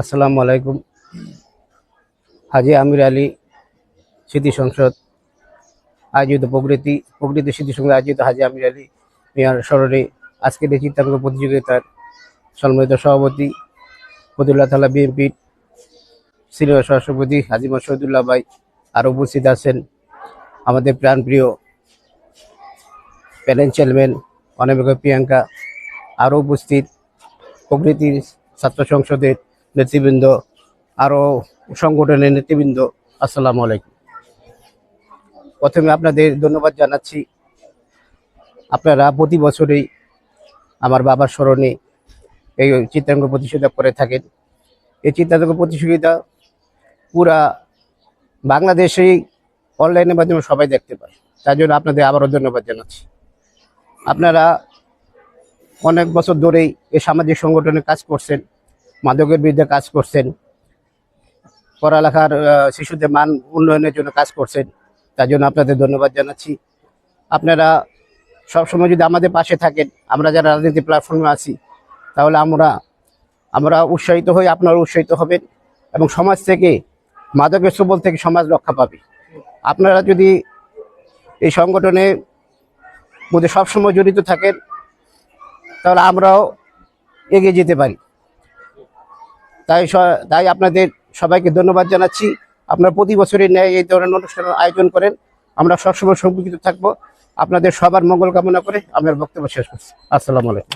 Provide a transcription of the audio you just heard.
আসসালামু আলাইকুম। হাজি আমির আলী স্মৃতি সংসদ আয়োজিত প্রকৃতি প্রকৃতি স্মৃতি সংসদ আয়োজিত হাজি আমির আলী মিয়ার স্মরণে আজকের এই চিত্রাঙ্ক প্রতিযোগিতার সম্মানিত সভাপতি ফতুল্লাহ তালা বিএনপির সিনিয়র সহসভাপতি হাজি মসদুল্লাহ ভাই আরও উপস্থিত আছেন। আমাদের প্রাণপ্রিয় প্যানেল চেয়ারম্যান অনামিকা প্রিয়াঙ্কা আরও উপস্থিত। প্রকৃতির ছাত্র সংসদের নেতৃবৃন্দ, আরও সংগঠনের নেতৃবৃন্দ, আসসালামু আলাইকুম। প্রথমে আপনাদের ধন্যবাদ জানাচ্ছি। আপনারা প্রতি বছরেই আমার বাবার স্মরণে এই চিত্রাঙ্ক প্রতিযোগিতা করে থাকেন। এই চিত্রাঙ্ক প্রতিযোগিতা পুরা বাংলাদেশেই অনলাইনের মাধ্যমে সবাই দেখতে পায়। তার জন্য আপনাদের আবারও ধন্যবাদ জানাচ্ছি। আপনারা অনেক বছর ধরেই এই সামাজিক সংগঠনে কাজ করছেন। মাদকের বিরুদ্ধে কাজ করছেন। পড়ালেখার শিশুদের মান উন্নয়নের জন্য কাজ করছেন। তার জন্য আপনাদের ধন্যবাদ জানাচ্ছি। আপনারা সবসময় যদি আমাদের পাশে থাকেন, আমরা যারা রাজনীতি প্ল্যাটফর্মে আছি, তাহলে আমরা আমরা উৎসাহিত হই আপনারা উৎসাহিত হবেন এবং সমাজ থেকে, মাদকের সবল থেকে সমাজ রক্ষা পাবে। আপনারা যদি এই সংগঠনে মধ্যে সবসময় জড়িত থাকেন, তাহলে আমরাও এগিয়ে যেতে পারি। তাই তাই আপনাদের সবাইকে ধন্যবাদ জানাচ্ছি। আপনারা প্রতি বছরই ন্যায় এই ধরনের অনুষ্ঠানের আয়োজন করেন। আমরা সবসময় সম্পর্কিত থাকব। আপনাদের সবার মঙ্গল কামনা করে আমার বক্তব্য শেষ করছি। আসসালামু আলাইকুম।